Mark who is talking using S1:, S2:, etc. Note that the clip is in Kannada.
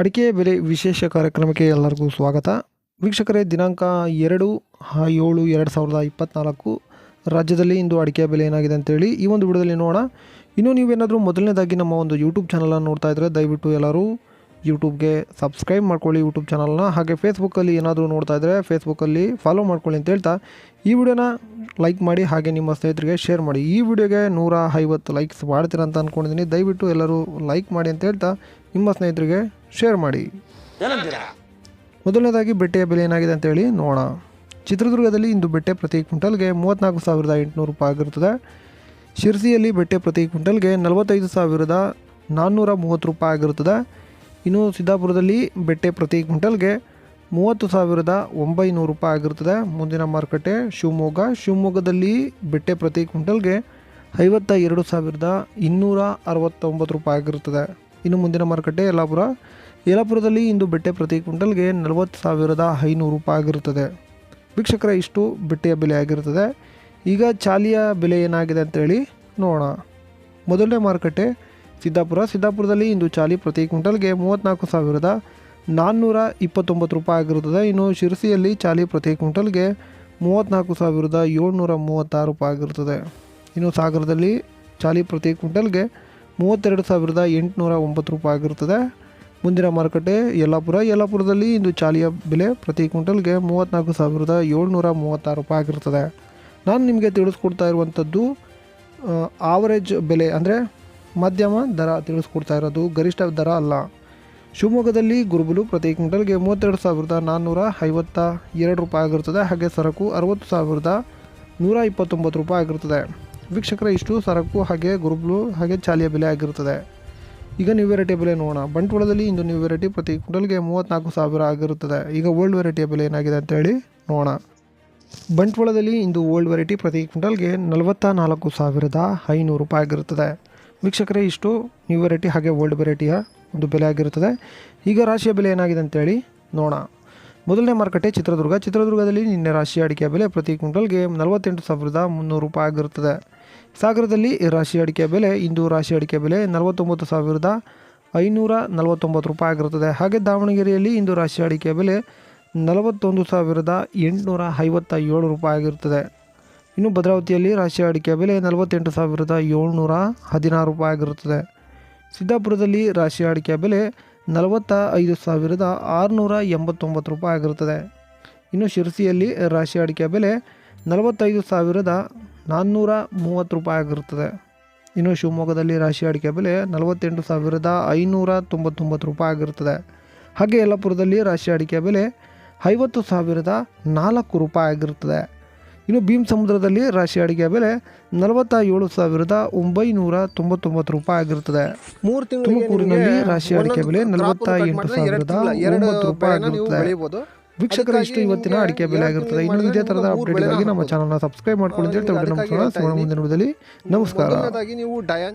S1: ಅಡಿಕೆ ಬೆಲೆ ವಿಶೇಷ ಕಾರ್ಯಕ್ರಮಕ್ಕೆ ಎಲ್ಲರಿಗೂ ಸ್ವಾಗತ. ವೀಕ್ಷಕರೇ, ದಿನಾಂಕ ಎರಡು, ಏಳು, ಎರಡು ಸಾವಿರದ ಇಪ್ಪತ್ತ್ನಾಲ್ಕು ರಾಜ್ಯದಲ್ಲಿ ಇಂದು ಅಡಿಕೆ ಬೆಲೆ ಏನಾಗಿದೆ ಅಂತೇಳಿ ಈ ಒಂದು ವಿಡಿಯೋದಲ್ಲಿ ನೋಡೋಣ. ಇನ್ನು ನೀವೇನಾದರೂ ಮೊದಲನೇದಾಗಿ ನಮ್ಮ ಒಂದು ಯೂಟ್ಯೂಬ್ ಚಾನಲನ್ನು ನೋಡ್ತಾ ಇದ್ದರೆ ದಯವಿಟ್ಟು ಎಲ್ಲರೂ ಯೂಟ್ಯೂಬ್ಗೆ ಸಬ್ಸ್ಕ್ರೈಬ್ ಮಾಡ್ಕೊಳ್ಳಿ ಯೂಟ್ಯೂಬ್ ಚಾನಲ್ನ ಹಾಗೆ ಫೇಸ್ಬುಕ್ಕಲ್ಲಿ ಏನಾದರೂ ನೋಡ್ತಾ ಇದ್ದರೆ ಫೇಸ್ಬುಕ್ಕಲ್ಲಿ ಫಾಲೋ ಮಾಡ್ಕೊಳ್ಳಿ ಅಂತ ಹೇಳ್ತಾ ಈ ವಿಡಿಯೋನ ಲೈಕ್ ಮಾಡಿ, ಹಾಗೆ ನಿಮ್ಮ ಸ್ನೇಹಿತರಿಗೆ ಶೇರ್ ಮಾಡಿ. ಈ ವಿಡಿಯೋಗೆ ನೂರ ಐವತ್ತು ಲೈಕ್ಸ್ ಮಾಡ್ತೀರಂತ ಅಂತ ಅಂದ್ಕೊಂಡಿದ್ದೀನಿ ದಯವಿಟ್ಟು ಎಲ್ಲರೂ ಲೈಕ್ ಮಾಡಿ ಅಂತ ಹೇಳ್ತಾ ನಿಮ್ಮ ಸ್ನೇಹಿತರಿಗೆ ಶೇರ್ ಮಾಡಿ. ಮೊದಲನೇದಾಗಿ ಬೆಟ್ಟೆಯ ಬೆಲೆ ಏನಾಗಿದೆ ಅಂತೇಳಿ ನೋಡೋಣ. ಚಿತ್ರದುರ್ಗದಲ್ಲಿ ಇಂದು ಬೆಟ್ಟೆ ಪ್ರತಿ ಕ್ವಿಂಟಲ್ಗೆ ಮೂವತ್ತ್ನಾಲ್ಕು ಸಾವಿರದ ಎಂಟುನೂರು ರೂಪಾಯಿ ಆಗಿರುತ್ತದೆ. ಶಿರ್ಸಿಯಲ್ಲಿ ಬೆಟ್ಟೆ ಪ್ರತಿ ಕ್ವಿಂಟಲ್ಗೆ ನಲವತ್ತೈದು ಸಾವಿರದ ನಾನ್ನೂರ ಮೂವತ್ತು ರೂಪಾಯಿ ಆಗಿರುತ್ತದೆ. ಇನ್ನು ಸಿದ್ದಾಪುರದಲ್ಲಿ ಬೆಟ್ಟೆ ಪ್ರತಿ ಕ್ವಿಂಟಲ್ಗೆ ಮೂವತ್ತು ಸಾವಿರದ ಒಂಬೈನೂರು ರೂಪಾಯಿ ಆಗಿರುತ್ತದೆ. ಮುಂದಿನ ಮಾರುಕಟ್ಟೆ ಶಿವಮೊಗ್ಗ. ಶಿವಮೊಗ್ಗದಲ್ಲಿ ಬೆಟ್ಟೆ ಪ್ರತಿ ಕ್ವಿಂಟಲ್ಗೆ ಐವತ್ತ ಎರಡು ಸಾವಿರದ ಇನ್ನೂರ ಅರವತ್ತೊಂಬತ್ತು ರೂಪಾಯಿ ಆಗಿರುತ್ತದೆ. ಇನ್ನು ಮುಂದಿನ ಮಾರುಕಟ್ಟೆ ಯಲ್ಲಾಪುರ ಯಲ್ಲಾಪುರದಲ್ಲಿ ಇಂದು ಬೆಟ್ಟೆ ಪ್ರತಿ ಕ್ವಿಂಟಲ್ಗೆ ನಲವತ್ತು ಸಾವಿರದ ಐನೂರು ರೂಪಾಯಿ ಆಗಿರುತ್ತದೆ. ವೀಕ್ಷಕರ, ಇಷ್ಟು ಬೆಟ್ಟೆಯ ಬೆಲೆ ಆಗಿರುತ್ತದೆ. ಈಗ ಚಾಲಿಯ ಬೆಲೆ ಏನಾಗಿದೆ ಅಂತೇಳಿ ನೋಡೋಣ. ಮೊದಲನೇ ಮಾರುಕಟ್ಟೆ ಸಿದ್ದಾಪುರ. ಸಿದ್ದಾಪುರದಲ್ಲಿ ಇಂದು ಚಾಲಿ ಪ್ರತಿ ಕ್ವಿಂಟಲ್ಗೆ ಮೂವತ್ತ್ನಾಲ್ಕು ಸಾವಿರದ ನಾನ್ನೂರ ಇಪ್ಪತ್ತೊಂಬತ್ತು ರೂಪಾಯಿ ಆಗಿರುತ್ತದೆ. ಇನ್ನು ಶಿರಸಿಯಲ್ಲಿ ಚಾಲಿ ಪ್ರತಿ ಕ್ವಿಂಟಲ್ಗೆ ಮೂವತ್ತ್ನಾಲ್ಕು ಸಾವಿರದ ಏಳ್ನೂರ ಮೂವತ್ತಾರು ರೂಪಾಯಿ ಆಗಿರುತ್ತದೆ. ಇನ್ನು ಸಾಗರದಲ್ಲಿ ಚಾಲಿ ಪ್ರತಿ ಕ್ವಿಂಟಲ್ಗೆ ಮೂವತ್ತೆರಡು ಸಾವಿರದ ಎಂಟುನೂರ ಒಂಬತ್ತು ರೂಪಾಯಿ ಆಗಿರುತ್ತದೆ ಮುಂದಿನ ಮಾರುಕಟ್ಟೆ ಯಲ್ಲಾಪುರ. ಯಲ್ಲಾಪುರದಲ್ಲಿ ಇಂದು ಚಾಲಿಯ ಬೆಲೆ ಪ್ರತಿ ಕ್ವಿಂಟಲ್ಗೆ ಮೂವತ್ತ್ನಾಲ್ಕು ಸಾವಿರದ ಏಳ್ನೂರ ಮೂವತ್ತಾರು ರೂಪಾಯಿ ಆಗಿರುತ್ತದೆ ನಾನು ನಿಮಗೆ ತಿಳಿಸ್ಕೊಡ್ತಾ ಇರುವಂಥದ್ದು ಆವರೇಜ್ ಬೆಲೆ ಅಂದರೆ ಮಧ್ಯಮ ದರ ತಿಳಿಸ್ಕೊಡ್ತಾ ಇರೋದು, ಗರಿಷ್ಠ ದರ ಅಲ್ಲ. ಶಿವಮೊಗ್ಗದಲ್ಲಿ ಗುರುಬುಲು ಪ್ರತಿ ಕ್ವಿಂಟಲ್ಗೆ ಮೂವತ್ತೆರಡು ಸಾವಿರದ ನಾನ್ನೂರ ಐವತ್ತ ಎರಡು ರೂಪಾಯಿ ಆಗಿರುತ್ತದೆ ಹಾಗೆ ಸರಕು ಅರವತ್ತು ಸಾವಿರದ ನೂರ ಇಪ್ಪತ್ತೊಂಬತ್ತು ರೂಪಾಯಿ ಆಗಿರುತ್ತದೆ ವೀಕ್ಷಕರ, ಇಷ್ಟು ಸರಕು ಹಾಗೆ ಗುರುಬ್ಲು ಹಾಗೆ ಚಾಲಿಯ ಬೆಲೆ ಆಗಿರುತ್ತದೆ. ಈಗ ನ್ಯೂ ವೆರೈಟಿ ಬೆಲೆ ನೋಡೋಣ. ಬಂಟ್ವಾಳದಲ್ಲಿ ಇಂದು ನ್ಯೂ ವೆರೈಟಿ ಪ್ರತಿ ಕ್ವಿಂಟಲ್ಗೆ ಮೂವತ್ತ್ನಾಲ್ಕು ಸಾವಿರ ಆಗಿರುತ್ತದೆ. ಈಗ ಓಲ್ಡ್ ವೆರೈಟಿಯ ಬೆಲೆ ಏನಾಗಿದೆ ಅಂತೇಳಿ ನೋಡೋಣ. ಬಂಟ್ವಾಳದಲ್ಲಿ ಇಂದು ಓಲ್ಡ್ ವೆರೈಟಿ ಪ್ರತಿ ಕ್ವಿಂಟಲ್ಗೆ ನಲವತ್ತ ನಾಲ್ಕು ಸಾವಿರದ ಐನೂರು ರೂಪಾಯಿ ಆಗಿರುತ್ತದೆ. ವೀಕ್ಷಕರೇ, ಇಷ್ಟು ನ್ಯೂ ವೆರೈಟಿ ಹಾಗೆ ಓಲ್ಡ್ ವೆರೈಟಿಯ ಒಂದು ಬೆಲೆ ಆಗಿರುತ್ತದೆ. ಈಗ ರಾಶಿಯ ಬೆಲೆ ಏನಾಗಿದೆ ಅಂತೇಳಿ ನೋಡೋಣ. ಮೊದಲನೇ ಮಾರುಕಟ್ಟೆ ಚಿತ್ರದುರ್ಗ. ಚಿತ್ರದುರ್ಗದಲ್ಲಿ ನಿನ್ನೆ ರಾಶಿ ಅಡಿಕೆ ಬೆಲೆ ಪ್ರತಿ ಕ್ವಿಂಟಲ್ಗೆ ನಲವತ್ತೆಂಟು ಸಾವಿರದ ಮುನ್ನೂರು ರೂಪಾಯಿ ಆಗಿರುತ್ತದೆ. ಸಾಗರದಲ್ಲಿ ರಾಶಿ ಅಡಿಕೆ ಬೆಲೆ ಇಂದು ರಾಶಿ ಅಡಿಕೆ ಬೆಲೆ ನಲವತ್ತೊಂಬತ್ತು ಸಾವಿರದ ಐನೂರ ನಲವತ್ತೊಂಬತ್ತು ರೂಪಾಯಿ ಆಗಿರುತ್ತದೆ. ಹಾಗೆ ದಾವಣಗೆರೆಯಲ್ಲಿ ಇಂದು ರಾಶಿ ಅಡಿಕೆ ಬೆಲೆ ನಲವತ್ತೊಂದು ಸಾವಿರದ ಎಂಟುನೂರ ಐವತ್ತ ಏಳು ರೂಪಾಯಿ ಆಗಿರುತ್ತದೆ. ಇನ್ನು ಭದ್ರಾವತಿಯಲ್ಲಿ ರಾಶಿ ಅಡಿಕೆ ಬೆಲೆ ನಲವತ್ತೆಂಟು ಸಾವಿರದ ಏಳ್ನೂರ ಹದಿನಾರು ರೂಪಾಯಿ ಆಗಿರುತ್ತದೆ. ಸಿದ್ದಾಪುರದಲ್ಲಿ ರಾಶಿ ಅಡಿಕೆ ಬೆಲೆ ನಲವತ್ತ ಐದು ಸಾವಿರದ ಆರುನೂರ ಎಂಬತ್ತೊಂಬತ್ತು ರೂಪಾಯಿ ಆಗಿರುತ್ತದೆ ಇನ್ನು ಶಿರಸಿಯಲ್ಲಿ ರಾಶಿ ಅಡಿಕೆ ಬೆಲೆ ನಲವತ್ತೈದು ಸಾವಿರದ ನಾನ್ನೂರ ಮೂವತ್ತು ರೂಪಾಯಿ ಆಗಿರುತ್ತದೆ ಇನ್ನು ಶಿವಮೊಗ್ಗದಲ್ಲಿ ರಾಶಿ ಅಡಿಕೆ ಬೆಲೆ ನಲವತ್ತೆಂಟು ಸಾವಿರದ ಐನೂರ ತೊಂಬತ್ತೊಂಬತ್ತು ರೂಪಾಯಿ ಆಗಿರುತ್ತದೆ ಹಾಗೆ ಯಲ್ಲಾಪುರದಲ್ಲಿ ರಾಶಿ ಅಡಿಕೆ ಬೆಲೆ ಐವತ್ತು ಸಾವಿರದ ನಾಲ್ಕು ರೂಪಾಯಿ ಆಗಿರುತ್ತದೆ ಇನ್ನು ಭೀಮ್ ಸಮುದ್ರದಲ್ಲಿ ರಾಶಿ ಅಡಿಗೆ ಬೆಲೆ ನಲವತ್ತ ಏಳು ಸಾವಿರದ ಒಂಬೈನೂರ ತೊಂಬತ್ತೊಂಬತ್ತು ರೂಪಾಯಿ ಆಗಿರುತ್ತದೆ.
S2: ಮೂರು
S1: ತುಮಕೂರಿನಲ್ಲಿ ರಾಶಿ ಅಡಿಕೆ ಬೆಲೆ ನಲವತ್ತ ಎಂಟು ಸಾವಿರದ ಒಂಬತ್ತು ರೂಪಾಯಿ ಆಗಿರುತ್ತದೆ. ವೀಕ್ಷಕರ ಇಷ್ಟು ಇವತ್ತಿನ ಅಡಿಕೆ ಬೆಲೆ ಆಗಿರುತ್ತದೆ. ಇನ್ನು ಇದೇ ತರದ ಅಪ್ಡೇಟ್ಗಾಗಿ ನಮ್ಮ ಚಾನಲ್ನ ಸಬ್ಸ್ಕ್ರೈಬ್ ಮಾಡ್ಕೊಳ್ಳಿ ಅಂತ ನಮಸ್ಕಾರ ಮುಂದಿನ ವಿಡಿಯೋದಲ್ಲಿ ನಮಸ್ಕಾರ.
S2: ಮೊದಲನೇದಾಗಿ ನೀವು ಡಯನ್